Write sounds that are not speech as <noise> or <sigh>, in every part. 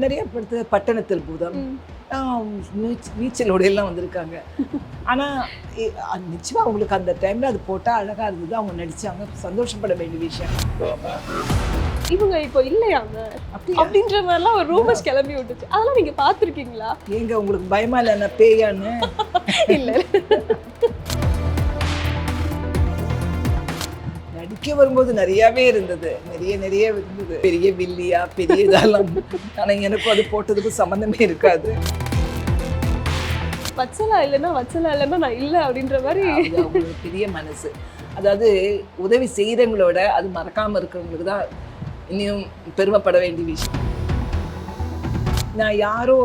நிறைய படத்து பட்டணத்தில் பூதம். ஆஹ் நீச்ச- நீச்சலோட எல்லாம் வந்திருக்காங்க. ஆனால் நிச்சயமாக அவங்களுக்கு அந்த டைமில் அது போட்டால் அழகாக இருந்தது. அவங்க நடிச்சாங்க. சந்தோஷப்பட வேண்டிய விஷயம். இவங்க இப்போ இல்லையாங்க அப்படின்ற மாதிரிலாம் ஒரு ரூமர்ஸ் கிளம்பி விட்டுச்சு. அதெல்லாம் நீங்க பாத்திருக்கீங்களா ஏங்க உங்களுக்கு பயமா இல்லை நான் பேயான்னு? <laughs> இல்ல. நடிக்க வரும்போது நிறையாவே இருந்தது. நிறைய நிறைய இருந்தது. பெரிய வில்லியா பெரிய இதெல்லாம். ஆனால் எனக்கும் அது போட்டதுக்கும் சம்மந்தமே இருக்காது. வச்சலா இல்லைன்னா வச்சலா இல்லைன்னா நான் இல்ல அப்படின்ற மாதிரி. பெரிய மனசு. அதாவது உதவி செய்கிறவங்களோட அது மறக்காம இருக்கிறவங்களுக்கு தான் இன்னும் பெருமைப்பட வேண்டிய விஷயம். நான் யாரோ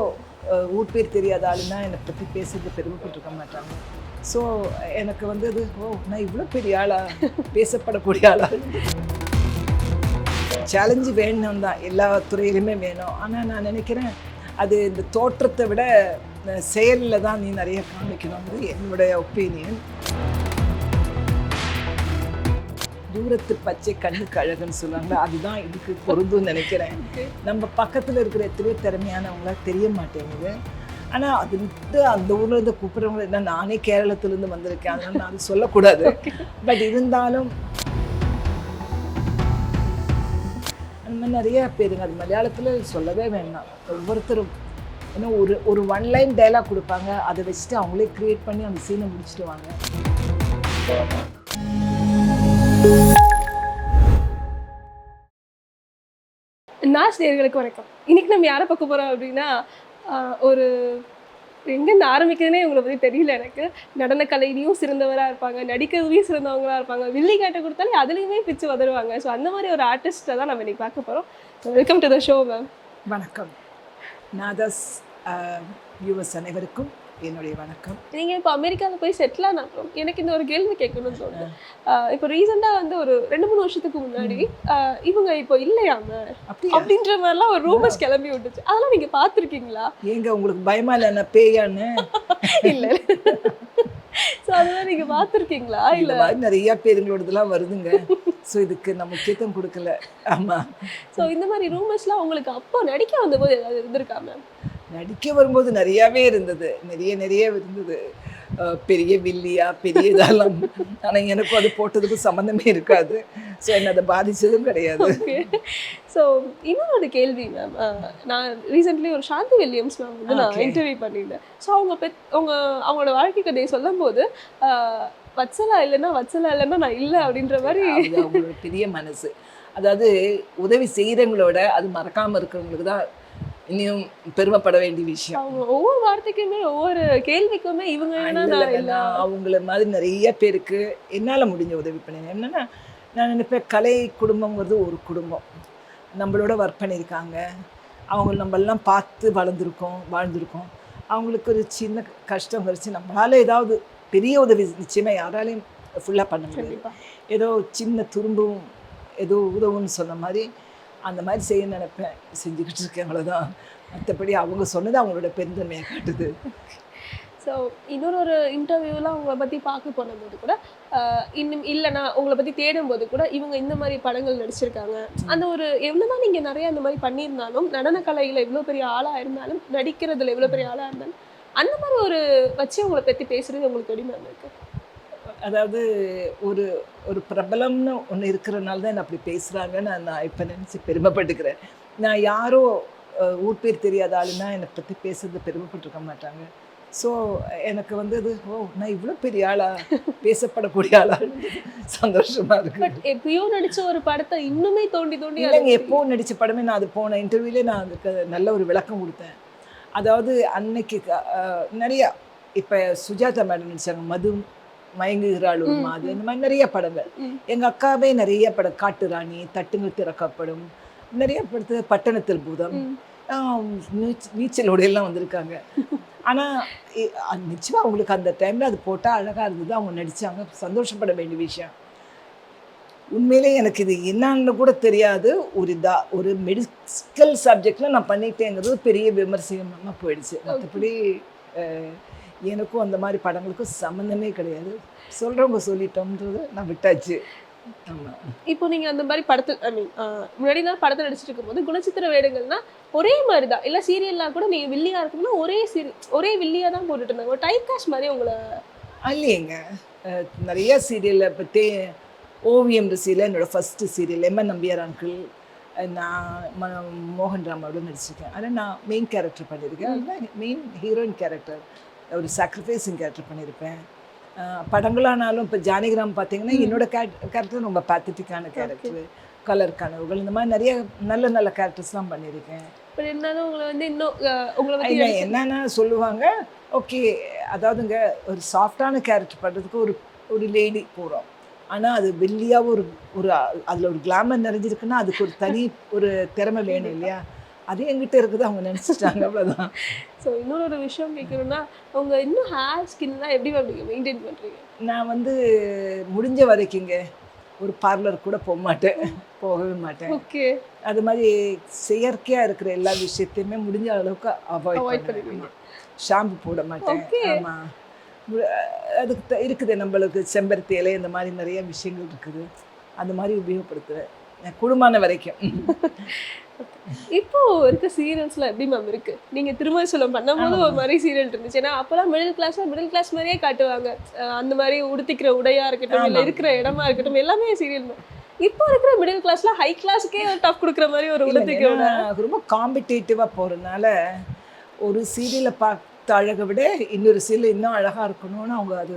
ஊர் பேர் தெரியாத ஆளுன்னா என்னை பற்றி பேசுறது பெருமைப்பட்டிருக்க மாட்டாங்க. ஸோ எனக்கு வந்து அது ஓ நான் இவ்வளோ பெரிய ஆளா? பேசப்படக்கூடிய ஆளா? சேலஞ்சு வேணும் தான். எல்லா துறையிலுமே வேணும். ஆனால் நான் நினைக்கிறேன் அது இந்த தோற்றத்தை விட செயலில் தான் நீ நிறைய காமிக்கணுங்கிறது என்னுடைய ஒப்பீனியன் தூரத்து பச்சை கண்ணுக்கு அழகுன்னு சொல்லுவாங்க அதுதான் இதுக்கு பொருந்தும்னு நினைக்கிறேன். நம்ம பக்கத்தில் இருக்கிற எத்தனையோ திறமையானவங்களா தெரிய மாட்டேங்குது. ஆனால் அது விட்டு அந்த ஊர்ல இருந்து கூப்பிட்றவங்க என்ன நானே கேரளத்துலேருந்து வந்திருக்கேன். அதனால நான் அது சொல்லக்கூடாது. பட் இருந்தாலும் அந்த மாதிரி நிறைய பேருங்க அது மலையாளத்தில் சொல்லவே வேண்டாம். ஒவ்வொருத்தரும் ஏன்னா ஒரு ஒரு ஒன் லைன் டைலாக் கொடுப்பாங்க. அதை வச்சுட்டு அவங்களே கிரியேட் பண்ணி அந்த சீனை முடிச்சுட்டு வாங்க. நாஸ் நேர்களுக்கு வணக்கம். இன்னைக்கு நம்ம யாரை பார்க்க போறோம் அப்படின்னா ஒரு எங்கேருந்து ஆரம்பிக்கிறதுனே இவங்களை பற்றி தெரியல எனக்கு. நடன கலையிலையும் சிறந்தவராக இருப்பாங்க நடிக்கிறதுலையும் சிறந்தவங்களா இருப்பாங்க. வில்லி கேட்ட கொடுத்தாலே அதுலேயுமே பிச்சு வதருவாங்க. ஸோ அந்த மாதிரி ஒரு ஆர்டிஸ்ட்டை தான் நம்ம இன்னைக்கு பார்க்க போகிறோம் welcome to the show ma'am வணக்கம். நாதஸ் வியூவர்ஸ் அனைவருக்கும் என்னுடைய வணக்கம். நீங்கள் இப்போ அமெரிக்காவில் போய் செட்டில் ஆன அப்புறம் எனக்கு இந்த ஒரு கேள்வி கேட்கணும்னு தோணுது. இப்போ ரீசெண்டாக வந்து ஒரு ரெண்டு மூணு வருஷத்துக்கு முன்னாடி இவங்க இப்போ அப்படியா? அப்படின்ற மாதிரிலாம் ஒரு ரூமர்ஸ் கிளம்பி விட்டுச்சு. அதெல்லாம் நீங்க பாத்திருக்கீங்களா ஏங்க உங்களுக்கு பயமா இல்லை நான் பேயான்னு? <laughs> இல்ல சோ அதெல்லாம் நீங்க பாத்திருக்கீங்களா இந்த இல்ல? நிறைய பேருங்களோடதெல்லாம் வருதுங்க. ஸோ இதுக்கு நான் முக்கியத்துவம் கொடுக்கல. ஆமா. சோ இந்த மாதிரி ரூமர்ஸ்லாம் உங்களுக்கு அப்போ நடிக்க வந்தபோது ஏதாவது இருந்திருக்கா மேம் நடிக்க வரும்போது நிறையாவே இருந்தது. நிறைய நிறைய இருந்தது. பெரிய வில்லியா பெரிய இதெல்லாம் ஆனால் எனக்கும் அது போட்டதுக்கும் சம்மந்தமே இருக்காது. ஸோ என்னை அதை பாதிச்சதும் கிடையாது. ஸோ இன்னொரு கேள்வி மேம் நான் ரீசெண்ட்லி ஒரு சாந்தி வில்லியம்ஸ் மேம் வந்து நான். இன்டர்வியூ பண்ணியிருந்தேன். ஸோ அவங்க பெத் அவங்க அவங்களோட வாழ்க்கை கதையை சொல்லும்போது ஆஹ், வச்சலா இல்லைன்னா வச்சலா இல்லைன்னா நான் இல்லை அப்படின்ற மாதிரி அவங்களோட பெரிய மனசு. அதாவது உதவி செய்கிறவங்களோட அது மறக்காம இருக்கிறவங்களுக்கு தான் இன்னும் பெருமைப்பட வேண்டிய விஷயம். அவங்க ஒவ்வொரு வார்த்தைக்குமே ஒவ்வொரு கேள்விக்குமே இவங்க அவங்கள மாதிரி நிறைய பேருக்கு என்னால் முடிஞ்ச உதவி பண்ணேன் என்னென்னா நான் நினைப்பேன் கலை குடும்பங்கிறது ஒரு குடும்பம். நம்மளோட ஒர்க் பண்ணியிருக்காங்க. அவங்க நம்மெல்லாம் பார்த்து வளர்ந்துருக்கோம் வாழ்ந்திருக்கோம். அவங்களுக்கு ஒரு சின்ன கஷ்டம் வச்சு நம்மளால ஏதாவது பெரிய உதவி நிச்சயமாக யாராலையும் ஃபுல்லாக பண்ண முடியாது. ஏதோ சின்ன துரும்பும் ஏதோ உதவுன்னு சொன்ன மாதிரி அந்த மாதிரி செய்ய நினைப்பேன். செஞ்சுக்கிட்டு இருக்கேன் அவ்வளோதான் மற்றபடி அவங்க சொன்னது அவங்களோட பெருந்தன்மையை காட்டுது. ஸோ இன்னொரு ஒரு இன்டர்வியூவில் அவங்கள பற்றி பார்க்க போனபோது கூட இன்னும் இல்லைன்னா உங்களை பற்றி தேடும் போது கூட இவங்க இந்த மாதிரி படங்கள் நடிச்சிருக்காங்க. அந்த ஒரு எவ்வளோதான் நீங்கள் நிறையா அந்த மாதிரி பண்ணியிருந்தாலும் நடன கலையில் எவ்வளோ பெரிய ஆளாக இருந்தாலும் நடிக்கிறதுல எவ்வளோ பெரிய ஆளாக இருந்தாலும் அந்த மாதிரி ஒரு வச்சு உங்களை பற்றி பேசுகிறது உங்களுக்கு எப்படி மேம் இருக்குது அதாவது ஒரு ஒரு பிரபலம்னு ஒன்று இருக்கிறனால தான் என்ன அப்படி பேசுகிறாங்கன்னு நான் இப்போ நினச்சி பெருமைப்பட்டுக்கிறேன் நான் யாரோ ஊர் பேர் தெரியாத ஆளுன்னா என்னை பற்றி பேசுறது பெருமைப்பட்டிருக்க மாட்டாங்க. ஸோ எனக்கு வந்து அது ஓ நான் இவ்வளோ பெரிய ஆளா? பேசப்படக்கூடிய ஆளா? சந்தோஷமா இருக்கு. பட் எப்பயோ நடிச்ச ஒரு படத்தை இன்னுமே தோண்டி தோண்டி இல்லைங்க எப்போ நடித்த படமே நான் அது போன இன்டர்வியூலே நான் அதுக்கு நல்ல ஒரு விளக்கம் கொடுத்தேன். அதாவது அன்னைக்கு நிறையா இப்போ சுஜாதா மேடம் நடிச்சாங்க மது மயங்குகிறாள் ஒரு ம், மாது ம். இந்த மாதிரி நிறைய படங்கள். எங்கள் அக்காவே நிறைய படம் காட்டு ராணி தட்டுங்கள் திறக்கப்படும் நிறைய படத்து பட்டணத்தில் பூதம் நீச்சலோட எல்லாம் வந்திருக்காங்க. ஆனால் நிச்சயமாக அவங்களுக்கு அந்த டைமில் அது போட்டால் அழகாக இருந்தது. அவங்க நடித்தாங்க சந்தோஷப்பட வேண்டிய விஷயம். உண்மையிலே எனக்கு இது என்னன்னு கூட தெரியாது. ஒரு இதா ஒரு மெடிக்கல் சப்ஜெக்டில் நான் பண்ணிட்டேங்கிறது பெரிய விமர்சனமாக போயிடுச்சு. மற்றபடி எனக்கும் அந்த மாதிரி படங்களுக்கும் சம்மந்தமே கிடையாது. சொல்கிறவங்க சொல்லிட்டோம்ன்றது நான் விட்டாச்சு. ஆமாம் இப்போ நீங்க அந்த மாதிரி படத்தில் ஐ மீன் முன்னாடி நாள் படத்தில் நடிச்சிட்டு இருக்கும்போது குணச்சித்திர வேடங்கள்னா ஒரே மாதிரி தான் இல்லை சீரியல்லாம் கூட நீங்க வில்லியா இருக்கணும்னா ஒரே சீரி ஒரே வில்லியா தான் போட்டுட்டு இருந்தாங்க. டைப் காஸ்ட் மாதிரி உங்களை இல்லையேங்க. நிறைய சீரியலை பற்றி ஓவியம் ருசியில் என்னோட first serial MN Nambiar uncle நான் மோகன் ராமோட நடிச்சிருக்கேன். அதில் நான் மெயின் கேரக்டர் பண்ணியிருக்கேன். மெயின் ஹீரோயின் கேரக்டர் ஒரு சாக்ரிஃபைசிங் கேரக்டர் பண்ணியிருப்பேன். படங்களானாலும் இப்போ ஜானகிராம் பார்த்தீங்கன்னா என்னோட கேரக்டர் ரொம்ப பேத்தட்டிக்கான கேரக்டர் கலர் கனவுகள் இந்த மாதிரி நிறைய நல்ல நல்ல கேரக்டர்ஸ்லாம் பண்ணியிருக்கேன். பட் இருந்தாலும் உங்களை வந்து இன்னும் உங்களை என்னென்ன சொல்லுவாங்க ஓகே அதாவதுங்க ஒரு சாஃப்டான கேரக்டர் பண்ணுறதுக்கு ஒரு ஒரு லேடி போகிறோம் ஆனால் அது வெள்ளியாக ஒரு ஒரு அதில் ஒரு கிளாமர் நிறைஞ்சிருக்குன்னா அதுக்கு ஒரு தனி <laughs> ஒரு திறமை வேணும் இல்லையா? அது எங்கிட்ட இருக்குது அவங்க நினச்சிட்டாங்க அவ்வளோதான் ஸோ <laughs> இன்னொரு விஷயம் கேட்கணும்னா உங்க இன்னும் ஹேர் ஸ்கின்லாம் எப்படி நீங்க மெயின்டைன் பண்றீங்க? நான் வந்து முடிஞ்ச வரைக்குங்க ஒரு பார்லர் கூட போக மாட்டேன் போகவே மாட்டேன். ஓகே அது மாதிரி செயற்கையாக இருக்கிற எல்லா விஷயத்தையுமே முடிஞ்ச அளவுக்கு அவாய்ட் பண்ணிடுவீங்க. பண்ணுவேன். ஷாம்பு போட மாட்டேன். ஆமாம் அதுக்கு இருக்குது நம்மளுக்கு செம்பருத்தி இலை இந்த மாதிரி நிறைய விஷயங்கள் இருக்குது. அந்த மாதிரி உபயோகப்படுத்துவேன். குடும்பமான வரைக்கும். <laughs> இப்போ இருக்க சீரியல்ஸ்ல எப்படி மேம் இருக்கு? நீங்க திருமண சொல்லம் பண்ணும்போது ஒரு மாதிரி சீரியல் இருந்துச்சு. ஏன்னா அப்பெல்லாம் மிடில் கிளாஸ் மிடில் கிளாஸ் மாதிரியே காட்டுவாங்க. அந்த மாதிரி உடுத்திக்கிற உடையா இருக்கட்டும் இல்ல. இருக்கிற இடமா இருக்கட்டும் எல்லாமே சீரியல் இப்போ இருக்கிற மிடில் கிளாஸ்ல ஹை கிளாஸ்க்கே டஃப் கொடுக்குற மாதிரி ஒரு உடுத்திக்க இல்லைங்க, நான் ரொம்ப காம்படிட்டிவாக போகிறதுனால ஒரு சீரியலை பார்த்த அழகை விட இன்னொரு சீரியல் இன்னும் அழகாக இருக்கணும்னு அவங்க அது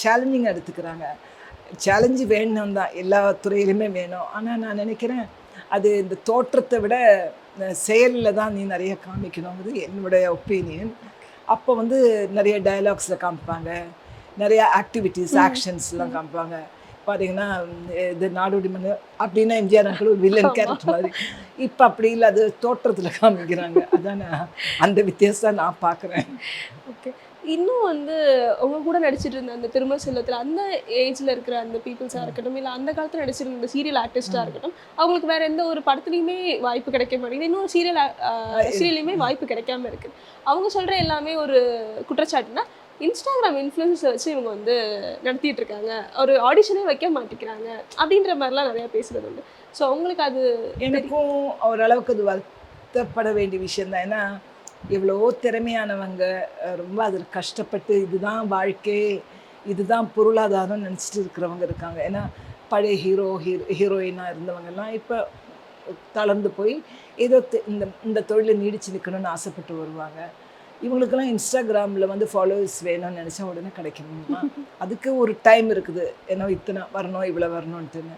சேலஞ்சிங் எடுத்துக்கிறாங்க. சேலஞ்சு வேணும் தான் எல்லா துறையிலுமே வேணும். ஆனால் நான் நினைக்கிறேன் அது இந்த தோற்றத்தை விட செயலில் தான் நீ நிறைய காமிக்கணுங்கிறது என்னுடைய ஒப்பீனியன் அப்போ வந்து நிறைய டயலாக்ஸில் காமிப்பாங்க. நிறைய ஆக்டிவிட்டீஸ் ஆக்ஷன்ஸ்லாம் காமிப்பாங்க. பார்த்தீங்கன்னா இது நாடோடி மண் அப்படின்னா எம்ஜிஆர் அங்கிள் ஒரு வில்லன் கேரக்டர் மாதிரி. இப்போ அப்படி இல்லை அது தோற்றத்தில் காமிக்கிறாங்க. அதான் அந்த வித்தியாசம் நான் பார்க்குறேன் ஓகே. இன்னும் வந்து அவங்க கூட நடிச்சிட்டு இருந்த அந்த திருமண செல்வத்தில் அந்த ஏஜில் இருக்கிற அந்த பீப்புள்ஸாக இருக்கட்டும் இல்லை அந்த காலத்தில் நடிச்சிருந்த சீரியல் ஆர்டிஸ்டாக இருக்கட்டும் அவங்களுக்கு வேற எந்த ஒரு படத்துலையுமே வாய்ப்பு கிடைக்க மாட்டேங்குது. இன்னும் சீரியல் சீரியல்லையுமே வாய்ப்பு கிடைக்காம இருக்கு. அவங்க சொல்கிற எல்லாமே ஒரு குற்றச்சாட்டுனா இன்ஸ்டாகிராம் இன்ஃப்ளூயன்ஸை வச்சு இவங்க வந்து நடத்திட்டு இருக்காங்க. ஒரு ஆடிஷனே வைக்க மாட்டேங்கிறாங்க. அப்படின்ற மாதிரிலாம் நிறையா பேசுறது உண்டு. ஸோ அவங்களுக்கு அது எனக்கும் ஓரளவுக்கு அது வருத்தப்பட வேண்டிய விஷயம் தான் ஏன்னா எவ்வளோ திறமையானவங்க ரொம்ப அதில் கஷ்டப்பட்டு இதுதான் வாழ்க்கை இதுதான் பொருளாதாரம் நினச்சிட்டு இருக்கிறவங்க இருக்காங்க. ஏன்னா பழைய ஹீரோ ஹீரோ ஹீரோயினாக இருந்தவங்கெல்லாம் இப்போ தளர்ந்து போய் ஏதோ இந்த இந்த தொழிலை நீடிச்சு நிற்கணும்னு ஆசைப்பட்டு வருவாங்க. இவங்களுக்கெல்லாம் இன்ஸ்டாகிராமில் வந்து ஃபாலோவர்ஸ் வேணும்னு நினச்சா உடனே கிடைக்கணுமா? அதுக்கு ஒரு டைம் இருக்குது. ஏன்னா இத்தனை வரணும் இவ்வளோ வரணுன்ட்டுன்னு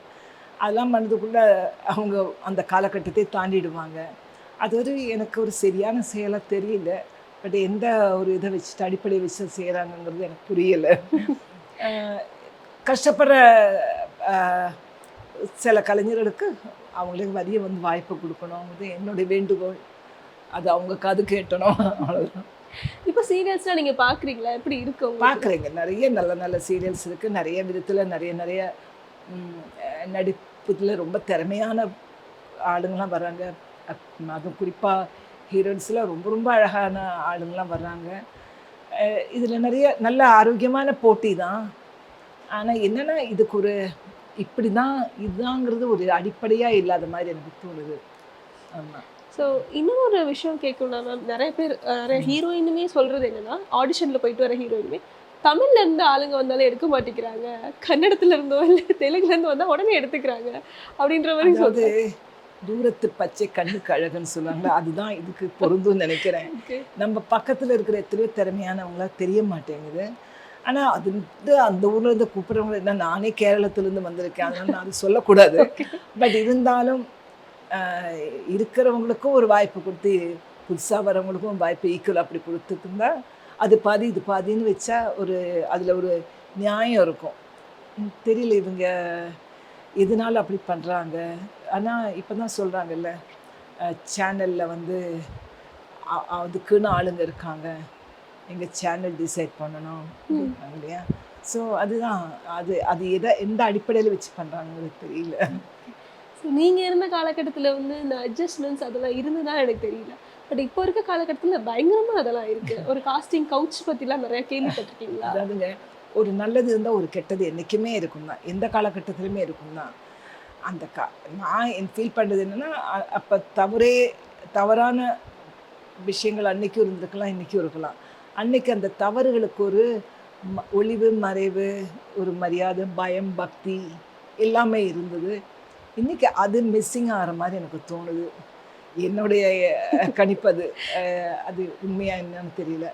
அதெல்லாம் பண்ணதுக்குள்ளே அவங்க அந்த காலகட்டத்தை தாண்டிடுவாங்க. அது ஒரு எனக்கு ஒரு சரியான செயலாக தெரியல. பட் எந்த ஒரு இதை வச்சுட்டு அடிப்படையை வச்சு செய்கிறாங்கங்கிறது எனக்கு புரியலை. <laughs> கஷ்டப்படுற சில கலைஞர்களுக்கு அவங்களுக்கு வரிய வந்து வாய்ப்பு கொடுக்கணுங்கிறது என்னுடைய வேண்டுகோள். அது அவங்க காது கேட்டணும். அவ்வளோதான் இப்போ சீரியல்ஸ்லாம் நீங்க பாக்குறீங்களா? எப்படி இருக்கு உங்களுக்கு? பார்க்குறேங்க நிறைய நல்ல நல்ல சீரியல்ஸ் இருக்குது நிறைய விதத்தில் நிறைய நிறைய நடிப்புல ரொம்ப திறமையான ஆளுங்களாம் வர்றாங்க அப்- அதுவும் குறிப்பாக ஹீரோயின்ஸில் ரொம்ப ரொம்ப அழகான ஆளுங்களாம் வர்றாங்க. இதில் நிறைய நல்ல ஆரோக்கியமான போட்டி தான். ஆனால் என்னென்னா இதுக்கு ஒரு இப்படி தான் இதுதாங்கிறது ஒரு அடிப்படையாக இல்லாத மாதிரி எனக்கு தோணுது. ஆமாம் ஸோ இன்னொரு விஷயம் கேட்கணும்னா மேம் நிறைய பேர் நிறைய ஹீரோயினுமே சொல்றது என்னன்னா ஆடிஷன்ல போயிட்டு வர ஹீரோயினுமே தமிழ்ல இருந்து ஆளுங்க வந்தாலும் எடுக்க மாட்டேங்கிறாங்க. கன்னடத்துல இருந்தோ இல்லை தெலுங்குல இருந்து வந்தா உடனே எடுத்துக்கிறாங்க. அப்படின்ற மாதிரி சொல்றேன். தூரத்து பச்சை கண்ணுக்கு அழகுன்னு சொல்லுவாங்களா அதுதான் இதுக்கு பொருந்தும்னு நினைக்கிறேன். நம்ம பக்கத்தில் இருக்கிற எத்தனையோ திறமையானவங்களா தெரிய மாட்டேங்குது. ஆனால் அது வந்து அந்த ஊர்ல இருந்து கூப்பிட்றவங்க என்ன நானே கேரளத்துலேருந்து வந்திருக்கேன். அதனால நான் அது சொல்லக்கூடாது. <laughs> பட் இருந்தாலும் இருக்கிறவங்களுக்கும் ஒரு வாய்ப்பு கொடுத்து புதுசாக வரவங்களுக்கும் வாய்ப்பு ஈக்குவல் அப்படி கொடுத்துருந்தா அது பாதி இது பாதின்னு வச்சா ஒரு அதில் ஒரு நியாயம் இருக்கும். தெரியல இவங்க எதனால அப்படி பண்ணுறாங்க ஆனால் இப்போ தான் சொல்கிறாங்கல்ல சேனலில் வந்து அதுக்குன்னு ஆளுங்க இருக்காங்க. எங்கள் சேனல் டிசைட் பண்ணணும். இல்லையா? ஸோ அதுதான். அது அது எதை எந்த அடிப்படையில் வச்சு பண்ணுறாங்கன்னு தெரியல. So, நீங்க இருந்த காலகட்டத்துல வந்து இந்த அட்ஜஸ்ட்மெண்ட்ஸ் அதெல்லாம் இருந்ததா எனக்கு தெரியல. பட் இப்போ இருக்க காலகட்டத்துல பயங்கரமா அதெல்லாம் இருக்கு. <laughs> ஒரு காஸ்டிங் கவுச் பத்திலாம் நிறைய கேள்விப்பட்டிருக்கீங்களா? அதாவதுங்க ஒரு நல்லது இருந்தால் ஒரு கெட்டது என்றைக்குமே இருக்கும் தான் எந்த காலகட்டத்திலுமே இருக்கும் தான் அந்த கா நான் ஃபீல் பண்ணுறது என்னென்னா அப்போ தவறே தவறான விஷயங்கள் அன்றைக்கும் இருந்திருக்கலாம் இன்றைக்கும் இருக்கலாம். அன்னைக்கு அந்த தவறுகளுக்கு ஒரு ம- ஒளிவு மறைவு ஒரு மரியாதை பயம் பக்தி எல்லாமே இருந்தது. இன்றைக்கி அது மிஸ்ஸிங் ஆகிற மாதிரி எனக்கு தோணுது. என்னுடைய கணிப்பது கணிப்பு அது. உண்மையாக அது என்னன்னு தெரியல.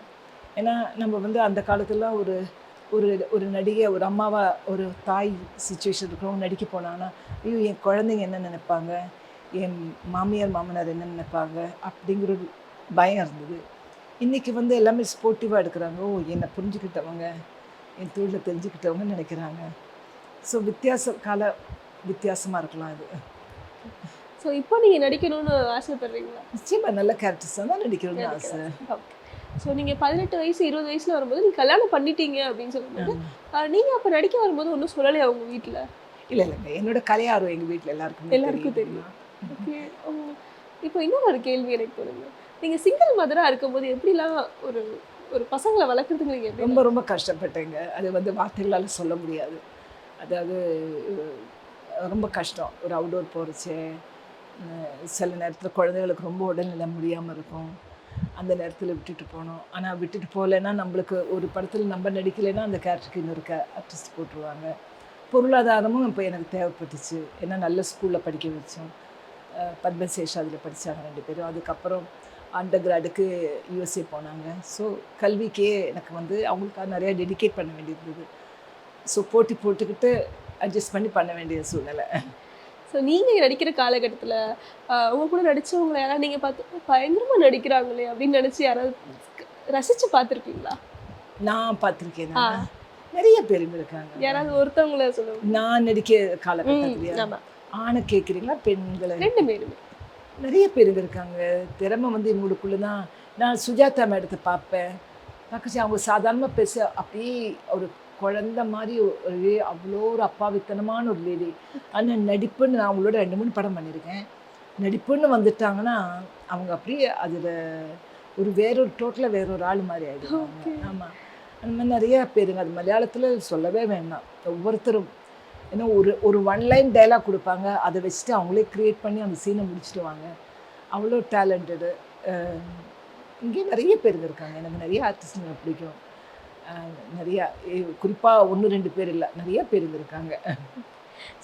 ஏன்னா நம்ம வந்து அந்த காலத்தில் ஒரு ஒரு ஒரு நடிகை ஒரு அம்மாவா ஒரு தாய் சுச்சுவேஷன் இருக்கிறவங்க நடிக்க போனாங்கன்னா ஐயோ என் குழந்தைங்க என்ன நினைப்பாங்க? என் மாமியார் மாமனார் என்ன நினைப்பாங்க? அப்படிங்கிற ஒரு பயம் இருந்தது. இன்னைக்கு வந்து எல்லாமே ஸ்போர்ட்டிவாக எடுக்கிறாங்க. ஓ என்னை புரிஞ்சுக்கிட்டவங்க என் தொழிலை தெரிஞ்சுக்கிட்டவங்க நினைக்கிறாங்க. ஸோ வித்தியாச கால வித்தியாசமாக இருக்கலாம் இது ஸோ இப்போ நீங்க நடிக்கணும்னு ஆசைப்படுறீங்களா? நிச்சயமா நல்ல கேரக்டர்ஸ் தான் நடிக்கணும்னு ஆசை. ஸோ நீங்க பதினெட்டு வயசு இருபது வயசுல வரும்போது நீங்க கல்யாணம் பண்ணிட்டீங்க அப்படின்னு சொல்லும்போது ஆஹ், நீங்க அப்ப நடிக்க வரும்போது ஒன்றும் சொல்லலையா உங்க வீட்ல? இல்லை இல்லைங்க என்னோட கலையாரம் எங்கள் வீட்டில் எல்லாருக்குமே எல்லாருக்கும் தெரியும். ஓகே இப்போ இன்னொரு ஒரு கேள்வி எனக்கு தோணுங்க நீங்க சிங்கிள் மதரா இருக்கும்போது எப்படிலாம் ஒரு ஒரு பசங்களை வளர்க்குறதுக்கு நீங்க எப்படி ரொம்ப ரொம்ப கஷ்டப்பட்டேங்க. அது வந்து வார்த்தைகளால் சொல்ல முடியாது. அதாவது ரொம்ப கஷ்டம். ஒரு அவுடோர் போகிறச்சு சில நேரத்தில் குழந்தைகளுக்கு ரொம்ப உடல்நிலை முடியாமல் இருக்கும். அந்த நேரத்தில் விட்டுட்டு போகணும் ஆனால் விட்டுட்டு போகலைன்னா நம்மளுக்கு ஒரு படத்தில் நம்ம நடிக்கலைன்னா அந்த கேரக்டருக்கு இன்னொரு கே ஆர்டிஸ்ட் போட்டுருவாங்க. பொருளாதாரமும் இப்போ எனக்கு தேவைப்பட்டுச்சு. ஏன்னா நல்ல ஸ்கூலில் படிக்க வச்சோம். அஹ், பத்மசேஷ் அதில் படித்தாங்க ரெண்டு பேரும். அதுக்கப்புறம் அண்டர் கிராடுக்கு யூஎஸ்ஏ போனாங்க. ஸோ கல்விக்கே எனக்கு வந்து அவங்களுக்காக நிறையா டெடிகேட் பண்ண வேண்டியிருந்தது. ஸோ போட்டி போட்டுக்கிட்டு அட்ஜஸ்ட் பண்ணி பண்ண வேண்டிய சூழ்நிலை. ஸோ நீங்க நடிக்கிற காலகட்டத்துல ஆஹ், உங்க கூட நடிச்சவங்களை யாராவது நீங்க பார்த்து பயங்கரமா நடிக்கிறாங்களே அப்படின்னு நினைச்சு யாராவது ரசிச்சு பார்த்துருக்கீங்களா? நான் பார்த்துருக்கேன். நிறைய பேருங்க இருக்காங்க. யாராவது ஒருத்தவங்கள சொல்லுங்க. நான் நடிக்க ஆமா. ஆணை கேட்குறீங்களா பெண்களை? ரெண்டு பேருமே. நிறைய பேருங்க இருக்காங்க. திறமை வந்து இவங்களுக்குள்ள தான். நான் சுஜாதா மேடத்தை பார்ப்பேன். பார்க்கச்சு அவங்க சாதாரணமாக பேச அப்படியே ஒரு குழந்த மாதிரி ஒரு அவ்வளோ ஒரு அப்பாவித்தனமான ஒரு லேடி. ஆனால் நடிப்புன்னு நான் அவங்களோட ரெண்டு மூணு படம் பண்ணியிருக்கேன் நடிப்புன்னு வந்துட்டாங்கன்னா அவங்க அப்படியே அதில் ஒரு வேறொரு டோட்டலாக வேறொரு ஆள் மாதிரி ஆகிடுவாங்க Okay. ஆமாம் அந்த மாதிரி நிறைய பேருங்க அது மலையாளத்தில் சொல்லவே வேண்டாம். ஒவ்வொருத்தரும் ஏன்னா ஒரு ஒரு ஒன் லைன் டைலாக் கொடுப்பாங்க. அதை வச்சுட்டு அவங்களே க்ரியேட் பண்ணி அந்த சீனை முடிச்சிடுவாங்க அவ்வளோ டேலண்டடு இங்கே நிறைய பேருங்க இருக்காங்க. எனக்கு நிறைய ஆர்டிஸ்ட்டுங்க பிடிக்கும். நிறையா குறிப்பாக ஒன்று ரெண்டு பேர் இல்லை நிறைய பேருங்க இருக்காங்க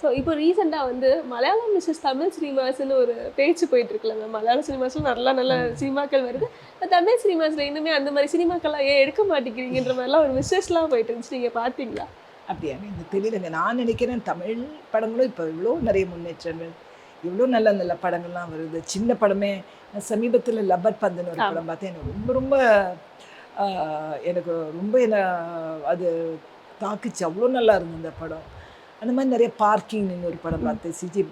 ஸோ இப்போ ரீசெண்டாக வந்து மலையாளம் மிஸ்ஸஸ் தமிழ் சினிமாஸ்னு ஒரு பேச்சு போயிட்டு இருக்குல்லங்க மலையாள சினிமாஸ்ல நல்ல நல்ல சினிமாக்கள் வருது. தமிழ் சினிமாஸ்ல இன்னுமே அந்த மாதிரி சினிமாக்கள்லாம் ஏன் எடுக்க மாட்டேங்கிறீங்கன்ற மாதிரிலாம் ஒரு மிஸ்ஸஸ்லாம் போயிட்டு இருந்துச்சு. நீங்கள் பார்த்தீங்களா அப்படியாங்க எனக்கு தெரியலங்க. நான் நினைக்கிறேன் தமிழ் படங்களும் இப்போ இவ்வளோ நிறைய முன்னேற்றங்கள் இவ்வளோ நல்ல நல்ல படங்கள்லாம் வருது. சின்ன படமே சமீபத்தில் லப்பர் பந்துன்னு ஒரு. படம் பார்த்தேன். எனக்கு ரொம்ப ரொம்ப எனக்கு ரொம்ப என்ன அது தாக்குச்சு அவ்வளோ நல்லா இருந்தது அந்த படம். அந்த மாதிரி நிறைய பார்க்கிங்னு ஒரு படம் பார்த்தேன். சிஜி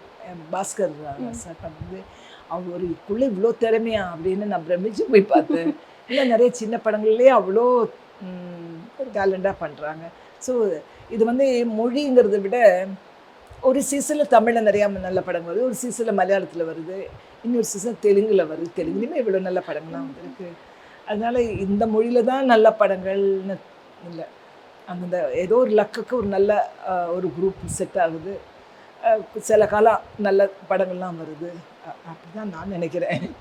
பாஸ்கர் சார் பண்ணது அவங்க ஒரு இதுக்குள்ளே இவ்வளோ திறமையா? அப்படின்னு நான் பிரமிச்சு போய் பார்த்தேன். இல்லை நிறைய சின்ன படங்கள்லேயே அவ்வளோ டேலண்டாக பண்ணுறாங்க ஸோ இது வந்து மொழிங்கிறத விட ஒரு சீசனில் தமிழில் நிறையா நல்ல படம் வருது. ஒரு சீசனில் மலையாளத்தில் வருது. இன்னொரு சீசன் தெலுங்கில் வருது. தெலுங்குலேயுமே இவ்வளோ நல்ல படங்கள்லாம் வந்திருக்கு. அதனால இந்த மொழியில தான் நல்ல படங்கள்னு இல்லை. அந்த ஏதோ ஒரு லக்குக்கு ஒரு நல்ல ஒரு குரூப் செட் ஆகுது. சில காலம் நல்ல படங்கள்லாம் வருது. அ- அப்படிதான் நான் நினைக்கிறேன்.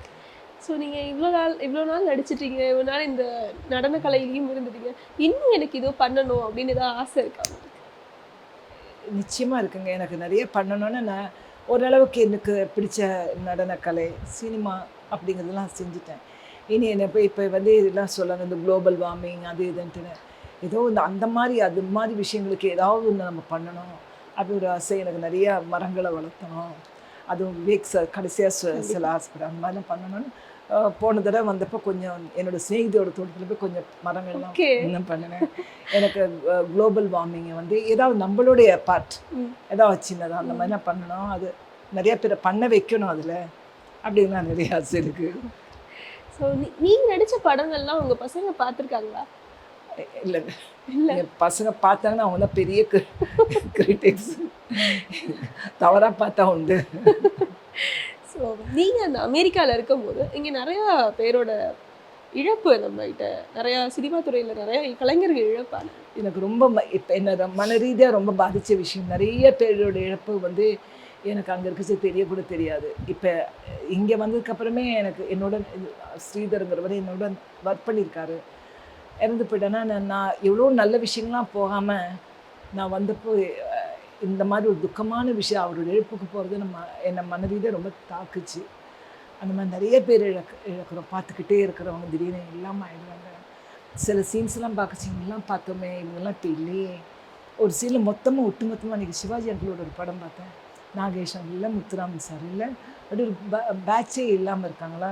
ஸோ நீங்கள் இவ்வளோ நாள் இவ்வளோ நாள் நடிச்சிட்டீங்க. இவ்வளோ நாள் இந்த நடன கலையிலையும் இருந்துட்டீங்க. இன்னும் எனக்கு இதோ பண்ணணும் அப்படின்னு ஏதாவது ஆசை இருக்கா? நிச்சயமாக இருக்குங்க. எனக்கு நிறைய பண்ணணும்னு நான் ஓரளவுக்கு எனக்கு பிடிச்ச நடனக்கலை சினிமா அப்படிங்கிறதெல்லாம் செஞ்சுட்டேன். இனி என்ன போய் இப்போ வந்து இதெல்லாம் சொல்லாங்க இந்த குளோபல் வார்மிங் அது இதுன்ட்டுன்னு ஏதோ இந்த அந்த மாதிரி அது மாதிரி விஷயங்களுக்கு ஏதாவது ஒன்று நம்ம பண்ணணும். அப்படி ஒரு ஆசை எனக்கு நிறைய மரங்களை வளர்த்தணும். அதுவும் விவேக் சார் கடைசியாக சில ஆசைப்படும் அந்த மாதிரிலாம் பண்ணணும்னு போன தடவை வந்தப்போ கொஞ்சம் என்னோட சிநேகிதியோட தோட்டத்தில் போய் கொஞ்சம் மரங்கள்லாம். இன்னும் பண்ணினேன். எனக்கு குளோபல் வார்மிங்கை வந்து ஏதாவது நம்மளுடைய பார்ட். ஏதாவது சின்னதாக அந்த மாதிரிலாம் பண்ணணும். அது நிறைய பேரை பண்ண வைக்கணும் அதில். அப்படின்லாம் நிறைய ஆசை இருக்குது ஸோ நீங்கள் நடித்த படங்கள்லாம் உங்கள் பசங்க பார்த்துருக்காங்களா? இல்லைங்க இல்லை. பசங்க பார்த்தாங்கன்னா அவங்க தான் பெரிய கிரிட்டிக்ஸ் தவறாக பார்த்தா உண்டு. ஸோ நீங்கள் அந்த அமெரிக்காவில் இருக்கும்போது இங்கே நிறையா பேரோட இழப்பு நம்மகிட்ட நிறைய சினிமா துறையில நிறைய கலைஞர்கள் இழப்பாங்க. எனக்கு ரொம்ப இப்போ என்ன மன ரீதியாக ரொம்ப பாதித்த விஷயம் நிறைய பேரோட இழப்பு வந்து எனக்கு அங்கே இருக்க தெரிய கூட தெரியாது. இப்போ இங்கே வந்ததுக்கப்புறமே எனக்கு என்னோட ஸ்ரீதருங்கிறவர் என்னோட ஒர்க் பண்ணியிருக்காரு. இறந்து போயிட்டேன்னா நான் நான் எவ்வளோ நல்ல விஷயங்கள்லாம் போகாமல் நான் வந்தப்போ இந்த மாதிரி ஒரு துக்கமான விஷயம் அவரோட இழப்புக்கு போகிறது நம்ம என்னை மன ரொம்ப தாக்குச்சு. அந்த மாதிரி நிறைய பேர் இழக்க இழக்கிறோம். பார்த்துக்கிட்டே இருக்கிறவங்க திடீர்னு இல்லாமல் ஆயிடுவாங்க சில சீன்ஸ்லாம் பார்க்கச்சு இவங்கெல்லாம் பார்த்தோமே இவங்கெல்லாம் இப்போ இல்லையே. ஒரு சீனில் மொத்தமாக ஒட்டு மொத்தமாக அன்றைக்கி சிவாஜி அங்கிளோட ஒரு படம் பார்த்தேன். நாகேஷ் அங்கிள் இல்லை முத்துராமன் சார் இல்லை. அப்படி ஒரு பேட்சே இல்லாமல் இருக்காங்களா?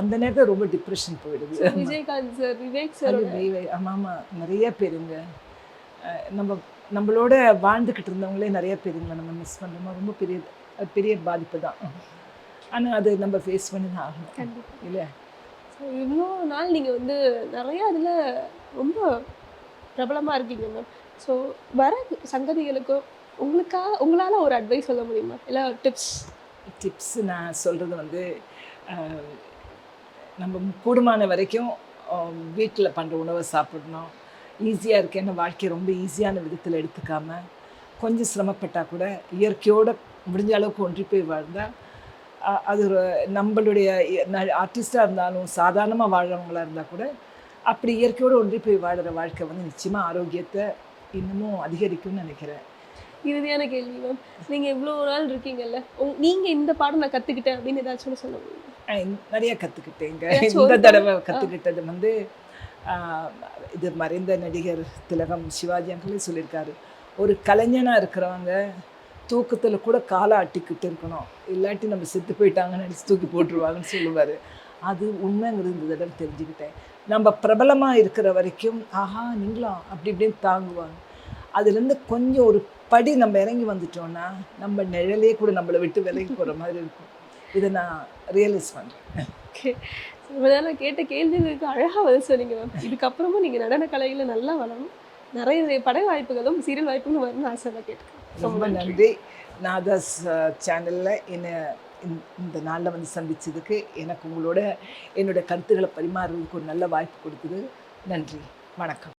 அந்த நேரத்தில் ரொம்ப டிப்ரெஷன் போயிடுது. விஜயகாந்த் சார் விவேக் சார் ஆமாம் ஆமாம் நிறைய பேருங்க. நம்ம நம்மளோட வாழ்ந்துக்கிட்டு இருந்தவங்களே நிறைய பேருங்க நம்ம மிஸ் பண்ணுறோமா ரொம்ப பெரிய பெரிய பாதிப்பு தான். ஆனால் அது நம்ம ஃபேஸ் பண்ணி தான் ஆகணும். இல்லை? ஸோ இவ்வளோ நாள் நீங்கள் வந்து நிறைய அதில் ரொம்ப பிரபலமாக இருக்கீங்க மேம் ஸோ வர சங்கதிகளுக்கும் உங்களுக்காக உங்களால் ஒரு அட்வைஸ் சொல்ல முடியுமா? இல்லை டிப்ஸ் டிப்ஸ் நான் சொல்கிறது வந்து நம்ம கூடுமான வரைக்கும் வீட்டில் பண்ணுற உணவை சாப்பிடணும். ஈஸியாக இருக்கேன்னு வாழ்க்கையை ரொம்ப ஈஸியான விதத்தில் எடுத்துக்காமல் கொஞ்சம் சிரமப்பட்டால் கூட இயற்கையோடு முடிஞ்ச அளவுக்கு ஒன்றி போய் வாழ்ந்தால் அது ஒரு நம்மளுடைய ஆர்டிஸ்டாக இருந்தாலும் சாதாரணமாக வாழ்கிறவங்களா இருந்தால் கூட அப்படி இயற்கையோடு ஒன்றி போய் வாழ்கிற வாழ்க்கை வந்து நிச்சயமாக ஆரோக்கியத்தை இன்னமும் அதிகரிக்கும்னு நினைக்கிறேன். இறுதியான கேள்வி மேம் நீங்கள் இவ்வளோ நாள் இருக்கீங்கல்ல உங் நீங்கள் இந்த பாடம் நான் கற்றுக்கிட்டேன் அப்படின்னு ஏதாச்சும் ஒண்ணு சொல்ல முடியுமா? நிறைய கற்றுக்கிட்டேங்க இந்த தடவை கற்றுக்கிட்டது வந்து இது மறைந்த நடிகர் திலகம் சிவாஜி அங்கிளே சொல்லியிருக்காரு. ஒரு கலைஞனாக இருக்கிறவங்க தூக்கத்தில் கூட காலை ஆட்டிக்கிட்டு இருக்கணும். இல்லாட்டி நம்ம செத்து போயிட்டாங்கன்னு நினச்சி தூக்கி போட்டுருவாங்கன்னு சொல்லுவார். அது உண்மைங்கிறது இந்த தடவை தெரிஞ்சுக்கிட்டேன். நம்ம பிரபலமாக இருக்கிற வரைக்கும் ஆஹா நீங்களா அப்படி இப்படின்னு தாங்குவாங்க. அதுலேருந்து கொஞ்சம் ஒரு படி நம்ம இறங்கி வந்துட்டோம்னா நம்ம நிழலே கூட நம்மளை விட்டு விலகி போகிற மாதிரி இருக்கும். இதை நான் ரியலைஸ் பண்ணுறேன் ஓகே இவ்வளோ கேட்ட கேள்விகளுக்கு அழகாக பதில் சொன்னீங்க மேம் இதுக்கப்புறமும் நீங்கள் நடன கலையில நல்லா வளரும் நிறைய பட வாய்ப்புகளும் சீரியல் வாய்ப்புகளும் வரும்னு ஆசை தான் கேட்டுருக்கேன் ரொம்ப நன்றி. நாதாஸ் சேனலில் என்னை இந்த- நாளில் வந்து சந்திச்சதுக்கு எனக்கு உங்களோட என்னோட கருத்துக்களை பரிமாறுறதுக்கு ஒரு நல்ல வாய்ப்பு கொடுத்தது. நன்றி. வணக்கம்.